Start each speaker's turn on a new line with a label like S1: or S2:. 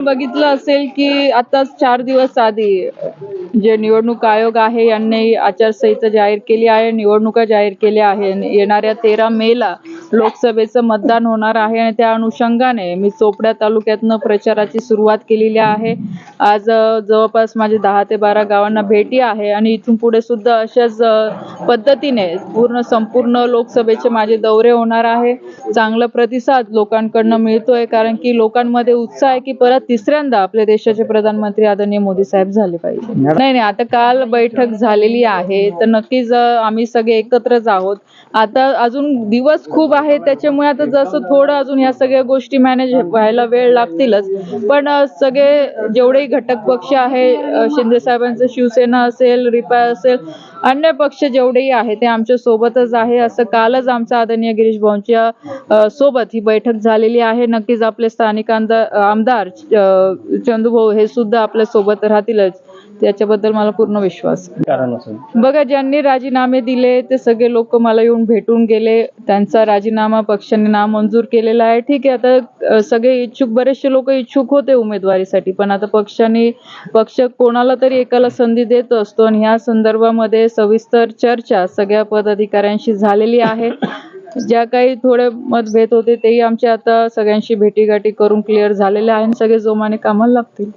S1: बघितलं असेल की आता चार दिवस आधी जे निवडणूक आयोग आहे यांनी आचारसंहिता जाहीर केली आहे निवडणुका जाहीर केल्या आहे. येणाऱ्या तेरा मे ला लोकसभेचं मतदान होणार आहे आणि त्या अनुषंगाने मी चोपड्या तालुक्यातनं प्रचाराची सुरुवात केलेली आहे. आज जवळपास माझे दहा ते बारा गावांना भेटी आहे आणि इथून पुढे सुद्धा अशाच पद्धतीने पूर्ण संपूर्ण लोकसभेचे माझे दौरे होणार आहे. चांगला प्रतिसाद लोकांकडनं मिळतोय कारण की लोकांमध्ये उत्साह आहे की परत तिसऱ्यांदा आपल्या देशाचे प्रधानमंत्री आदरणीय मोदी साहेब झाले पाहिजे. नाही नाही आता काल बैठक झालेली आहे. तर नक्कीच आम्ही सगळे एकत्रच आहोत. आता अजून दिवस खूप आहे त्याच्यामुळे आता जसं थोडं अजून ह्या सगळ्या गोष्टी मॅनेज व्हायला वेळ लागतीलच. पण सगळे जेवढे घटक पक्ष आहे शिंदे साहेबांचं शिवसेना असेल रिपाय असेल अन्य पक्ष जेवढेही आहे ते आमच्या सोबतच आहे. असं कालच आमच्या आदरणीय गिरीश भाऊंच्या सोबत ही बैठक झालेली आहे. नक्कीच आपले स्थानिक आमदार आमदार चंदूभाऊ हे सुद्धा आपल्यासोबत राहतीलच. त्याच्याबद्दल मला पूर्ण विश्वास आहे.
S2: कारण असेल.
S1: बघा ज्यांनी राजीनामे दिले ते सगळे लोक मला येऊन भेटून गेले. त्यांचा राजीनामा पक्षाने नामंजूर केलेला आहे. ठीक आहे आता सगळे इच्छुक बरेचसे लोक इच्छुक होते उमेदवारीसाठी पण आता पक्षाने पक्ष कोणाला तरी एकाला संधी देत असतो आणि ह्या संदर्भामध्ये सविस्तर चर्चा सगळ्या पदाधिकाऱ्यांशी झालेली आहे. ज्या काही थोडे मतभेद होते तेही आमचे आता सगळ्यांशी भेटीगाठी करून क्लिअर झालेले आहे आणि सगळे जोमाने कामाला लागतील.